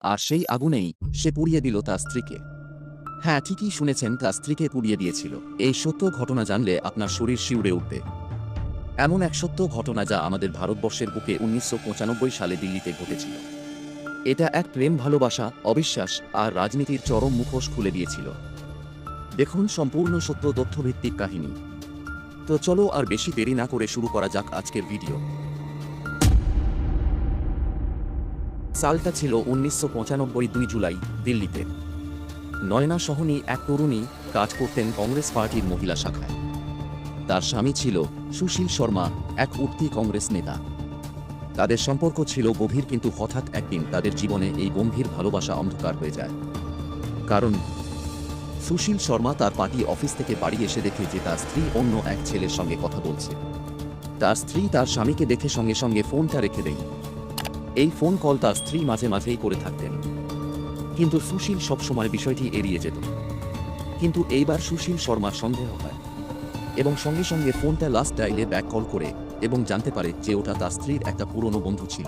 আর সেই আগুনেই সে পুড়িয়ে দিল তার স্ত্রীকে। হ্যাঁ ঠিকই শুনেছেন, তার স্ত্রীকে পুড়িয়ে দিয়েছিল। এই সত্য ঘটনা জানলে আপনার শরীর শিউরে উঠবে। এমন এক সত্য ঘটনা যা আমাদের ভারতবর্ষের বুকে উনিশশো পঁচানব্বই সালে দিল্লিতে ঘটেছিল। এটা এক প্রেম ভালোবাসা, অবিশ্বাস আর রাজনীতির চরম মুখোশ খুলে দিয়েছিল। দেখুন সম্পূর্ণ সত্য তথ্যভিত্তিক কাহিনী। তো চলো আর বেশি দেরি না করে শুরু করা যাক আজকের ভিডিও। সালটা ছিল উনিশশো দুই জুলাই দিল্লিতে। নয়না সহনী এক তরুণী কাজ করতেন কংগ্রেস পার্টির মহিলা শাখায়। তার স্বামী ছিল সুশীল শর্মা, এক উঠতি কংগ্রেস নেতা। তাদের সম্পর্ক ছিল গভীর কিন্তু হঠাৎ একদিন তাদের জীবনে এই গম্ভীর ভালোবাসা অন্ধকার হয়ে যায়। কারণ সুশীল শর্মা তার পার্টি অফিস থেকে বাড়ি এসে দেখে যে তার স্ত্রী অন্য এক ছেলের সঙ্গে কথা বলছে। তার স্ত্রী তার স্বামীকে দেখে সঙ্গে সঙ্গে ফোনটা রেখে দেয়। এই ফোন কল তার স্ত্রী মাঝে মাঝেই করে থাকতেন। কিন্তু সুশীল সবসময় বিষয়টি এড়িয়ে যেত। কিন্তু এইবার সুশীল শর্মার সন্দেহ হয় এবং সঙ্গে সঙ্গে ফোনটা লাস্ট ডাইলে ব্যাক কল করে এবং জানতে পারে যে ওটা তার স্ত্রীর একটা পুরনো বন্ধু ছিল।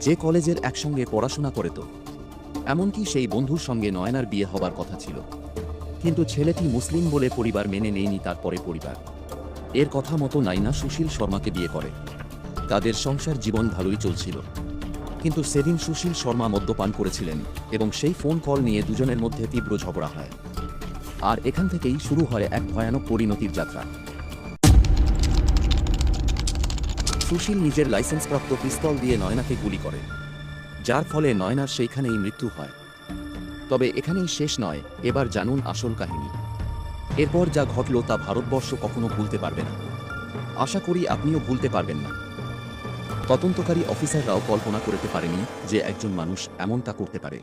যে কলেজের একসঙ্গে পড়াশোনা করে তো। এমনকি সেই বন্ধুর সঙ্গে নয়নার বিয়ে হবার কথা ছিল। কিন্তু ছেলেটি মুসলিম বলে পরিবার মেনে নেয়নি তারপরে পরিবার। এর কথা মতো নাইনা সুশীল শর্মাকে বিয়ে করে। তাদের সংসার জীবন ভালোই চলছিল। কিন্তু সেদিন সুশীল শর্মা মদ্যপান করেছিলেন এবং সেই ফোন কল নিয়ে দুজনের মধ্যে তীব্র ঝগড়া হয়। আর এখান থেকেই শুরু হয় এক ভয়ানক পরিণতির যাত্রা। সুশীল নিজের লাইসেন্সপ্রাপ্ত পিস্তল দিয়ে নয়নাকে গুলি করে, যার ফলে নয়নার সেইখানেই মৃত্যু হয়। তবে এখানেই শেষ নয়, এবার জানুন আসল কাহিনী। এরপর যা ঘটল তা ভারতবর্ষ কখনো ভুলতে পারবে না। আশা করি আপনিও ভুলতে পারবেন না। তদন্তকারী অফিসাররাও কল্পনা করতে পারেনি যে একজন মানুষ এমনটা করতে পারে।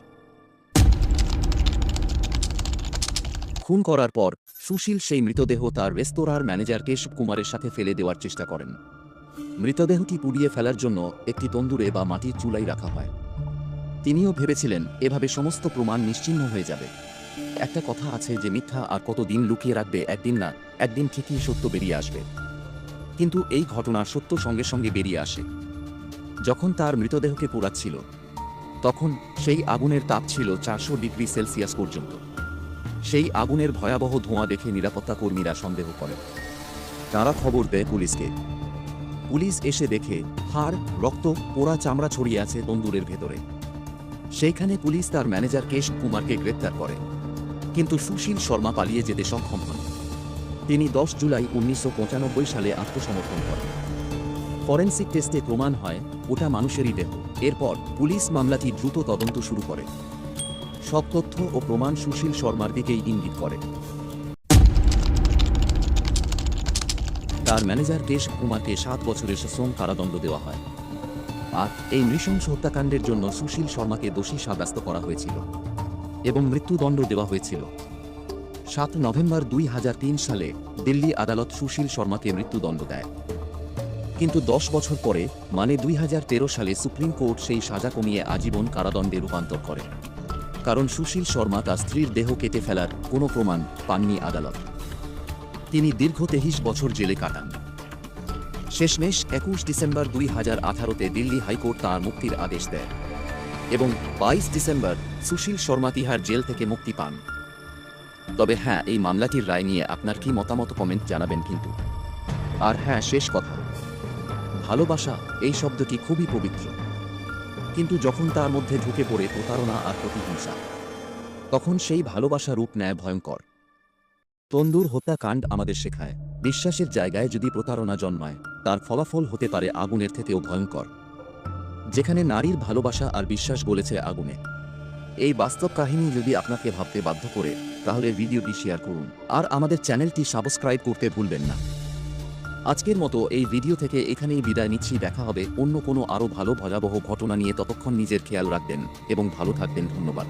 খুন করার পর, সুশীল সেই মৃতদেহ তার রেস্তোরাঁর ম্যানেজার কেশব কুমারের সাথে ফেলে দেওয়ার চেষ্টা করেন। মৃতদেহটি পুড়িয়ে ফেলার জন্য একটি তন্দুরে বা মাটির চুলাই রাখা হয়। তিনিও ভেবেছিলেন, এভাবে সমস্ত প্রমাণ নিশ্চিহ্ন হয়ে যাবে। একটা কথা আছে যে মিথ্যা আর কতদিন লুকিয়ে রাখবে একদিন না, একদিন ঠিকই সত্য বেরিয়ে আসবে। কিন্তু এই ঘটনা সত্য সঙ্গে সঙ্গে বেরিয়ে আসে। যখন তার মৃতদেহকে পোড়াচ্ছিল, তখন সেই আগুনের তাপ ছিল চারশো ডিগ্রি সেলসিয়াস পর্যন্ত। সেই আগুনের ভয়াবহ ধোঁয়া দেখে নিরাপত্তা কর্মীরা সন্দেহ করে তারা খবর দেয় পুলিশকে। পুলিশ এসে দেখে, হাড়, রক্ত, পোড়া চামড়া ছড়িয়ে আছে তন্দুরের ভেতরে। সেইখানে পুলিশ তার ম্যানেজার কেশ কুমারকে গ্রেপ্তার করে। কিন্তু সুশীল শর্মা পালিয়ে যেতে সক্ষম হন। তিনি দশ জুলাই উনিশশো পঁচানব্বই সালে আত্মসমর্পণ করেন। ফরেন্সিক টেস্টে প্রমাণ হয়, ওটা মানুষেরই দেহ। এরপর পুলিশ মামলাটি দ্রুত তদন্ত শুরু করে। সব তথ্য ও প্রমাণ সুশীল শর্মার দিকেই ইঙ্গিত করে। তার ম্যানেজার কেশ কুমারকে সাত বছরের সশ্রম কারাদণ্ড দেওয়া হয়। আর এই নৃশংস হত্যাকাণ্ডের জন্য সুশীল শর্মাকে দোষী সাব্যস্ত করা হয়েছিল এবং মৃত্যুদণ্ড দেওয়া হয়েছিল। সাত নভেম্বর দুই হাজার তিন সালে দিল্লি আদালত সুশীল শর্মাকে মৃত্যুদণ্ড দেয়। কিন্তু দশ বছর পরে মানে দুই হাজার তেরো সালে সুপ্রিম কোর্ট সেই সাজা কমিয়ে আজীবন কারাদণ্ডে রূপান্তর করে। কারণ সুশীল শর্মা তার স্ত্রীর দেহ কেটে ফেলার কোনো প্রমাণ পাননি আদালত। তিনি দীর্ঘ তেইশ বছর জেলে কাটান। শেষমেশ একুশ ডিসেম্বর দুই হাজার আঠারোতে দিল্লি হাইকোর্ট তাঁর মুক্তির আদেশ দেয় এবং বাইশ ডিসেম্বর সুশীল শর্মা তিহার জেল থেকে মুক্তি পান। তবে হ্যাঁ এই মামলাটির রায় নিয়ে আপনার কি মতামত কমেন্ট জানাবেন কিন্তু। আর হ্যাঁ শেষ কথা। ভালোবাসা এই শব্দটি খুবই পবিত্র। কিন্তু যখন তার মধ্যে ঢুকে পড়ে প্রতারণা আর প্রতিহিংসা, তখন সেই ভালোবাসা রূপ নেয় ভয়ঙ্কর। তন্দুর হত্যাকাণ্ড আমাদের শেখায়, বিশ্বাসের জায়গায় যদি প্রতারণা জন্মায়, তার ফলাফল হতে পারে আগুনের থেকেও ভয়ঙ্কর। যেখানে নারীর ভালোবাসা আর বিশ্বাস বলেছে আগুনে। এই বাস্তব কাহিনী যদি আপনাকে ভাবতে বাধ্য করে, তাহলে ভিডিওটি শেয়ার করুন। আর আমাদের চ্যানেলটি সাবস্ক্রাইব করতে ভুলবেন না। আজকের মতো এই ভিডিও থেকে এখানেই বিদায় নিচ্ছি। দেখা হবে অন্য কোনো আরও ভালো ভয়াবহ ঘটনা নিয়ে। ততক্ষণ নিজের খেয়াল রাখবেন এবং ভালো থাকবেন। ধন্যবাদ।